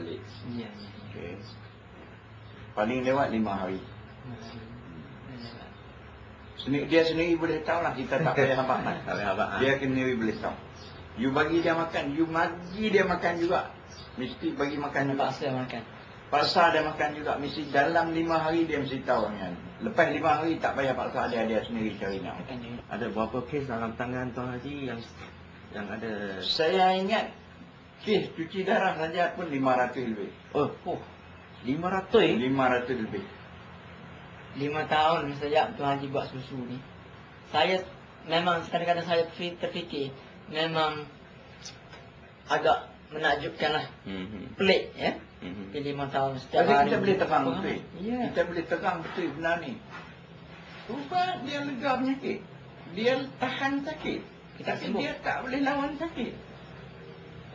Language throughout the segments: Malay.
balik. Ya, ya. Okey. Paling lewat lima hari. Sendiri, dia sendiri boleh tahu lah kita tak payah abang nak. Tak payah abang, ha. Dia sendiri boleh tahu. You bagi dia makan, you bagi dia makan juga. Mesti bagi makan juga. Paksa makan. Paksa dia makan juga. Mesti dalam lima hari dia mesti tahu. Kan? Lepas lima hari tak payah paksa dia, dia sendiri cari nak. Ada berapa kes dalam tangan Tuan Haji yang yang ada Saya ingat kes cuci darah saja pun 500 lebih. Oh, Oh, 500 eh? 500 lebih. lima tahun sejak Tuan Haji buat susu ni. Saya memang kadang-kadang saya fi- terfikir memang agak menakjubkan lah. Mhm. Pelik ya. Mhm. Di lima tahun setiap Jadi hari. kita boleh terang betul. Ya. Kita boleh terang betul benar ni. Ubat dia lega penyakit. Dia tahan sakit. Kita Tapi sembuh. dia tak boleh lawan sakit.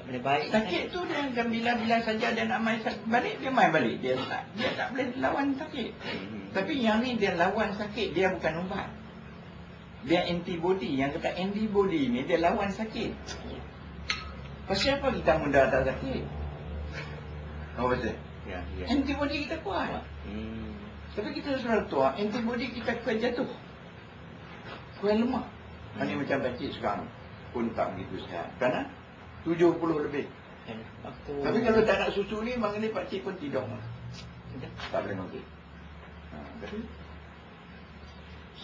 Boleh baik. Sakit tu dia akan bila-bila saja dia nak main sakit balik, dia main balik. Dia tak dia tak boleh lawan sakit. Mhm. Tapi yang ni dia lawan sakit, dia bukan ubat. Dia antibody. Yang kata antibody ni dia lawan sakit. Pasal apa kita muda tak sakit? Apa pasal? Ya, ya. Antibody kita kuat. Hmm. Tapi kita sudah tua, antibody kita kuat jatuh. Kuat lemah. Ini macam pakcik sekarang pun tak begitu sihat. Kerana 70 lebih. Ya. Waktu Tapi kalau tak nak susu ni, mengenai pakcik pun tidur. Betul. Tak boleh makan. Ha.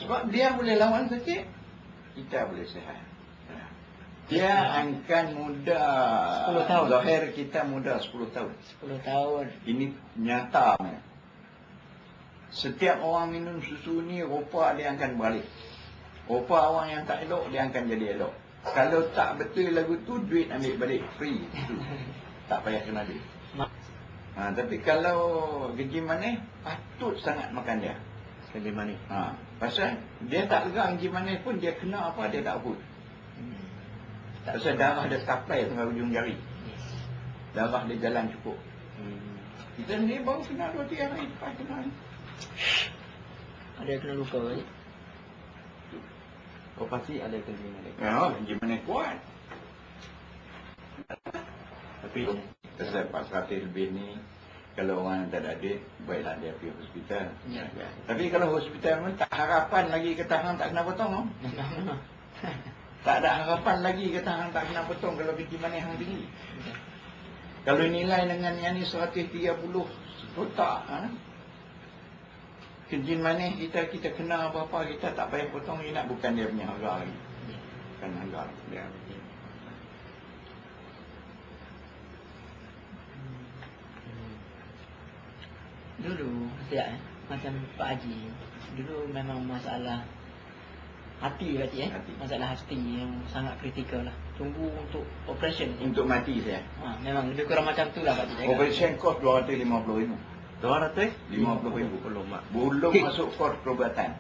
Sebab dia boleh lawan sakit, kita boleh sihat. Ha. Dia akan muda. 10 tahun. Zahir kita muda 10 tahun. 10 tahun. Ini nyata. Setiap orang minum susu ni rupa dia akan balik. Rupa orang yang tak elok dia akan jadi elok. Kalau tak betul lagu tu duit ambil balik free. Tu. tak payah kena duit. Ha, tapi kalau gaji manis patut sangat makan dia. Kerja manis. Ha, pasal dia tak lega gaji manis pun dia kena apa dia tak pun. Hmm. Pasal darah dia supply sampai ujung jari. Yes. Darah dia jalan cukup. Hmm. Kita ni baru kena dua tiga hari lepas kena. Ada kena luka balik. Kau pasti ada kerja manis. Ya, gaji manis kuat. Tapi Pasal 400 lebih ni Kalau orang tak ada duit Baiklah dia pergi hospital Ya. Tapi kalau hospital pun Tak harapan lagi kata hang tak kena potong oh. Tak ada harapan lagi kata hang tak kena potong Kalau pergi mana hang tinggi Kalau nilai dengan yang ni 130 Otak ha? Kencin manis kita kita kena apa-apa kita tak payah potong dia nak bukan dia punya harga lagi. Bukan harga. Dia. Dulu ya, macam Pak Haji dulu memang masalah hati berarti eh? Hati. masalah hati yang sangat kritikal lah. Tunggu untuk operation. Untuk mati saya. Ha, memang lebih kurang macam tu lah Pak Haji operation cost 250 ribu. RM250,000. Hmm. Belum okay. masuk kos perubatan.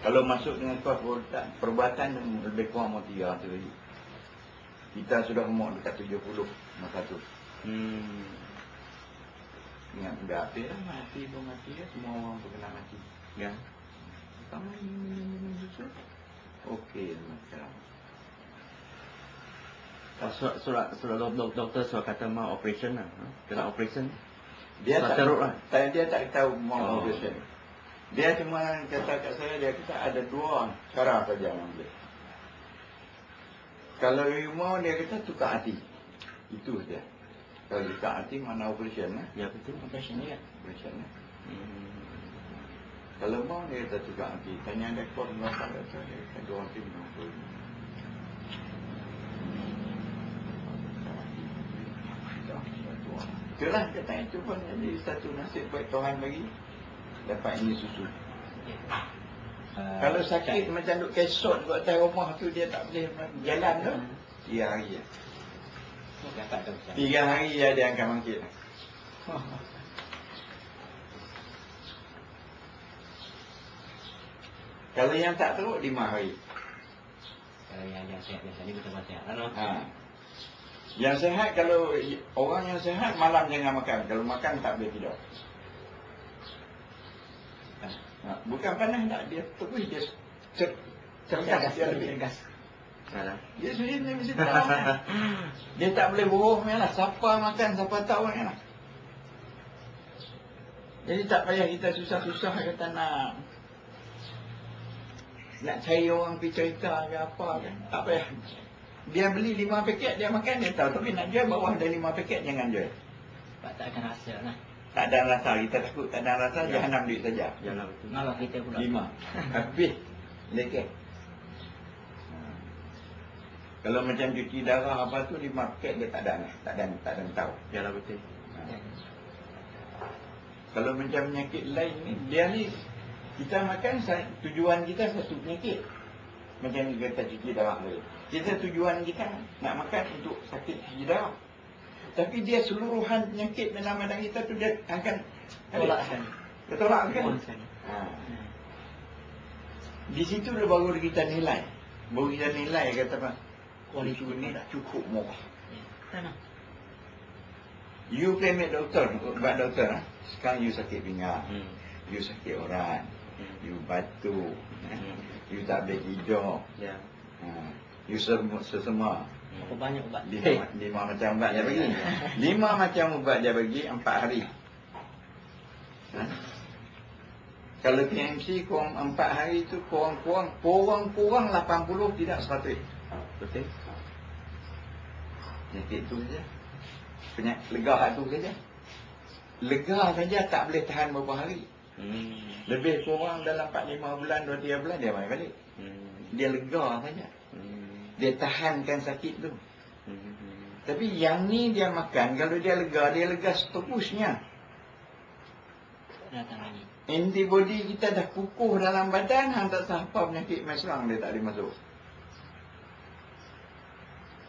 Kalau masuk dengan kos perubatan, perubatan lebih kurang mahu tiga lagi. Kita sudah umur dekat 70 masa tu. Hmm. Ingat benda api lah. Mati pun mati lah. Semua orang pun kena mati. Ya. Kamu ini, ini, ini, susu. Okey, macam. Surat, surat, surat, doktor surat kata mah operation lah. Ha? Kena operation. Dia tak, teruk lah. tak, dia tak tahu mau Oh. operation. Dia cuma kata kat saya, dia kata ada dua cara saja orang boleh. Kalau you mau, dia kata tukar hati. Itu saja. Kalau tukar hati, mana operation lah. Ya betul. Operation juga. Operation lah. Hmm. Kalau mau, dia kata tukar hati. Tanya ada kos berapa kata, dia kata dua hati lima Itulah kata itu pun jadi satu nasib baik Tuhan bagi dapat ini susu. Uh, Kalau sakit macam duk kesot kat atas rumah tu dia tak boleh jalan tu. Tiga hari je. Tiga hari je dia akan bangkit. Kalau yang tak teruk lima hari. Kalau yang yang sihat biasa ni betul sihat. Ano? Ha. Yang sehat kalau orang yang sehat malam jangan makan. Kalau makan tak boleh tidur. Ha. Bukan panas tak dia terus dia cer cergas dia lebih Cergas. Salah. Dia sendiri dia mesti tahu. kan. Dia tak boleh bohong ya lah. Siapa makan, siapa tahu ya lah. Jadi tak payah kita susah-susah kata nak nak cari orang pergi cerita ke apa kan. Tak payah. Dia beli lima paket, dia makan, dia tahu. Tapi nak jual bawah ada lima paket, jangan jual. Sebab tak akan rasa lah. Tak ada rasa, kita takut tak ada rasa, Ya. jahanam duit saja. Yalah betul. Malah kita pula. Lima. Habis. Leket. Kalau macam cuci darah apa tu lima paket dia tak ada tak ada tak ada tahu. Yalah betul. Ha. Kalau macam penyakit lain ni dia ni kita makan tujuan kita satu penyakit. Macam kita kata cuci darah tu. Kita tujuan kita nak makan untuk sakit cuci darah. Tapi dia seluruhan penyakit dalam badan kita tu dia akan Tolakkan. Dia tolak kan? Ha. Di situ dah baru kita nilai. Baru kita nilai kata apa? Kualiti ni cukup murah. You payment doktor, buat doktor. Ha? Sekarang you sakit pinggang. Hmm. You sakit orang. Hmm. You batuk. Hmm. You tak boleh hidup. Ya. Ha. You semua sesama. Berapa banyak ubat? Lima, lima macam ubat dia bagi. Lima macam ubat dia bagi empat hari. Ha? Kalau TMC kurang empat hari tu kurang-kurang kurang-kurang 80 tidak 100. Betul. Penyakit tu saja. Penyakit legah tu saja. Lega saja tak boleh tahan beberapa hari. Hmm. Lebih kurang dalam 4-5 bulan, 2-3 bulan dia main balik. Hmm. Dia lega saja. Hmm. Dia tahankan sakit tu. Hmm. Tapi yang ni dia makan, kalau dia lega, dia lega seterusnya. Datang lagi. Antibody kita dah kukuh dalam badan, hang tak sah apa penyakit mesrang dia tak boleh masuk.